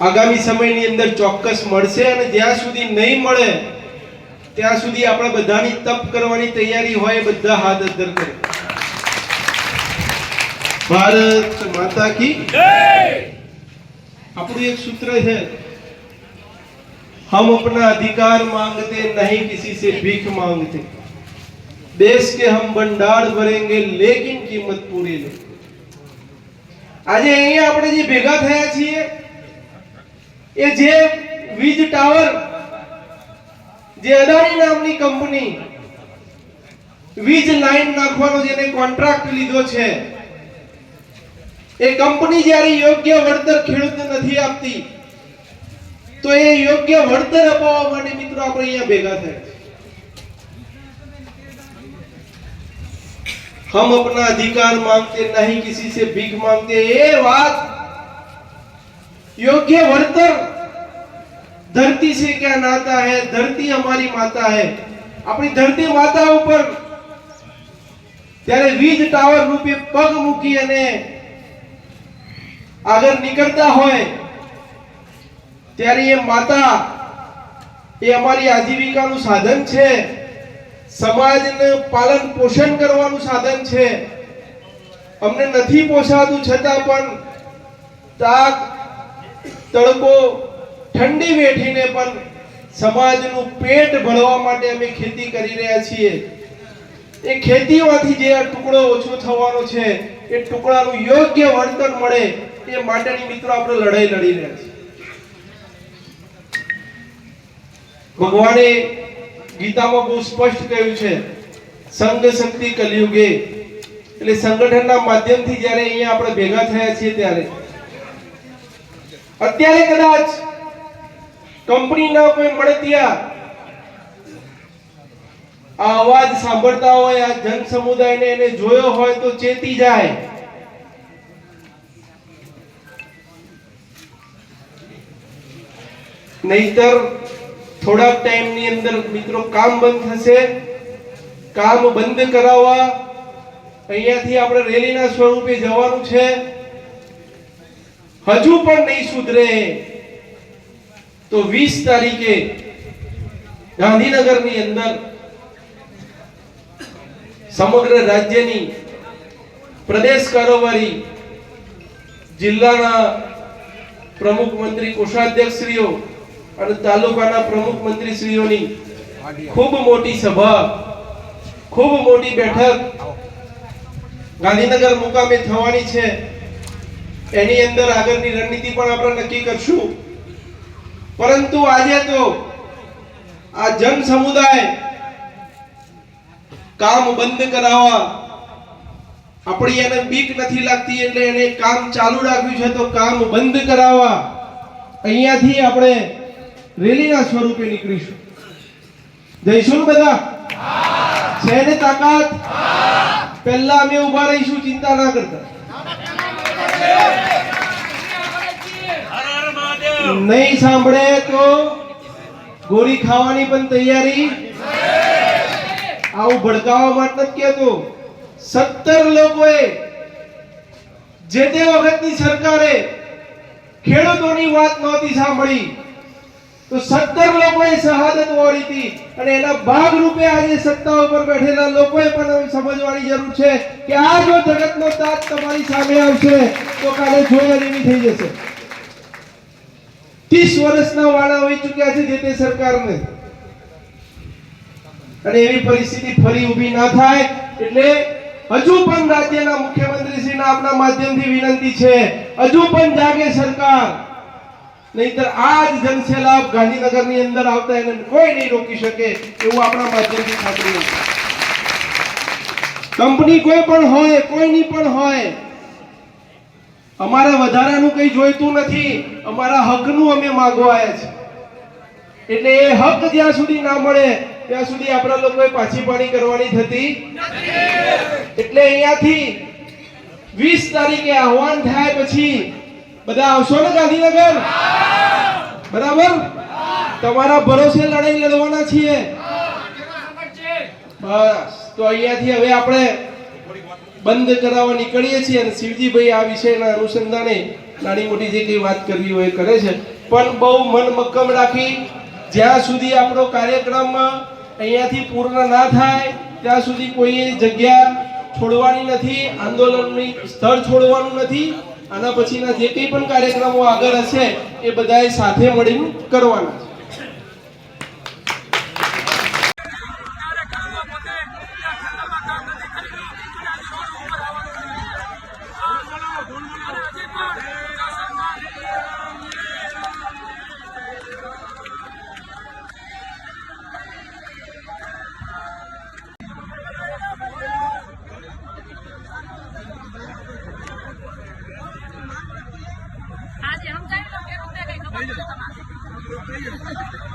આગામી સમયની અંદર ચોક્કસ મળશે અને જ્યાં સુધી નહીં મળે ત્યાં સુધી આપણે બધાની તપ કરવાની તૈયારી હોય એ બધા હાથ અદ્ધર કરે ભારત માતા કી આપણું એક સૂત્ર છે हम अपना अधिकार मांगते नहीं किसी से भीख मांगते देश के हम भंडार भरेंगे लेकिन कीमत पूरी ले આજે અહીંયા આપણે જે ભેગા થયા છીએ એ જે વીજ ટાવર જે અદાણી નામની કંપની વીજ લાઈન નાખવાનો જેને કોન્ટ્રાક્ટ લીધો છે એ કંપની જ્યારે યોગ્ય વળતર ખેડૂતને નથી આપતી તો એ યોગ્ય વળતર અપાવવા માટે મિત્રો આપણે અહીંયા ભેગા થયા છે हम अपना अधिकार मांगते नहीं किसी से भीख मांगते ये बात યોગ્ય વર્તન ધરતી છે ક્યાં નાતા હે ધરતી અમારી માતા હે આપણી ધરતી માતા ઉપર ત્યારે વીજ ટાવર રૂપે પગ મૂકી અને આગળ નીકળતા હોય ત્યારે એ માતા એ અમારી આજીવિકાનું સાધન છે સમાજને પાલન પોષણ કરવાનું સાધન છે અમને નથી પોસાતું છતાં પણ તાક તડકો ઠંડી વેઠીને પણ સમાજનું પેટ ભરવા માટે અમે ખેતી કરી રહ્યા છીએ. એ ખેતીમાંથી જે આ ટુકડો ઓછો થવાનો છે, એ ટુકડાનું યોગ્ય વળતર મળે એ માટેની મિત્રો આપણે લડાઈ લડી રહ્યા છીએ. ભગવાને ગીતામાં બહુ સ્પષ્ટ કહ્યું છે, સંઘ શક્તિ કલયુગે. એટલે સંગઠનના માધ્યમથી જ્યારે અહીંયા આપણે ભેગા થયા છીએ ત્યારે અત્યારે કદાચ કંપનીના કોઈ મળતિયા આ અવાજ સાંભળતા હોય, આ જન સમુદાયને એને જોયો હોય તો ચેતી જાય. નહીતર થોડાક ટાઈમની અંદર મિત્રો કામ બંધ થશે. કામ બંધ કરાવવા અહીંયાથી આપણે રેલીના સ્વરૂપે જવાનું છે. હજુ પણ નહીં સુધરે. તો 20 તારીખે ગાંધીનગરની અંદર સમગ્ર રાજ્યની પ્રદેશ કારોબારી જિલ્લાના પ્રમુખ મંત્રી કોષાધ્યક્ષશ્રીઓ અને તાલુકાના પ્રમુખ મંત્રીશ્રીઓની ખૂબ મોટી સભા, ખૂબ મોટી બેઠક ગાંધીનગર મુકામે થવાની છે. એની અંદર આગળની રણનીતિ પણ આપણે નક્કી કરશું. પરંતુ આજે તો આ જન સમુદાય કામ બંધ કરાવવા આપણી એને બીક નથી લાગતી એટલે એને કામ ચાલુ રાખ્યું છે તો કામ બંધ કરાવવા અહીંયાથી આપણે રેલીના સ્વરૂપે નીકળીશું. જઈશું બધા? છે ને તાકાત? પહેલા અમે ઊભા રહીશું ચિંતા ના કરતા. નહીં સાંભળે તો ગોળી ખાવાની પણ તૈયારી? આવું ભડકાવા માટે નથી કહેતો. સત્તર લોકોએ જે તે વખતની સરકારે ખેડૂતોની વાત નહોતી સાંભળી. તો સત્તર લોકોએ શહાદત વાળી હતી અને એના ભાગ રૂપે આજે સત્તા ઉપર બેઠેલા લોકોએ પણ સમજવાની જરૂર છે કે આ જો જગતનો તાત તમારી સામે આવશે, તો કાલે જોયા જેવી થઈ જશે. ત્રીસ વર્ષના વાળા હોઈ ચૂક્યા છે જે તે સરકારને. અને એવી પરિસ્થિતિ ફરી ઊભી ના થાય, એટલે હજુ પણ રાજ્યના મુખ્યમંત્રીશ્રીના આપના માધ્યમથી વિનંતી છે, હજુ પણ જાગે સરકાર. નહીતર આ જ જનસેલાબ ગાંધીનગરની અંદર આવતા એને કોઈ નહીં રોકી શકે એવું આપણા માધ્યમથી ખાતરી કંપની કોઈ પણ હોય, કોઈની પણ હોય, અમારે વધારાનું કંઈ જોઈતું નથી, અમારા હકનું અમે માગવાય આવ્યા છે એટલે એ હક જ્યાં સુધી ના મળે, ત્યાં સુધી આપણા લોકોએ પાછી પાણી કરવાની થતી એટલે અહીંયાથી વીસ તારીખે આહવાન થાય પછી બધા આવશો ને ગાંધીનગર? બરાબર? તમારા ભરોસે લડાઈ લડવાના છીએ. બસ, તો અહીંયાથી હવે આપણે બંધ કરાવવા નીકળીએ છીએ અને શિવજીભાઈ આ વિષયના અનુસંધાને નાની મોટી જે કંઈ વાત કરવી હોય કરે છે. પણ બહુ મન મક્કમ રાખી, જ્યાં સુધી આપણો કાર્યક્રમ અહીંયાથી પૂર્ણ ના થાય, ત્યાં સુધી કોઈ જગ્યા છોડવાની નથી, આંદોલનની સ્થળ છોડવાનું નથી આના પછીના જે કંઈ પણ કાર્યક્રમો આગળ હશે એ બધાએ સાથે મળીને કરવાના છે. 没有没有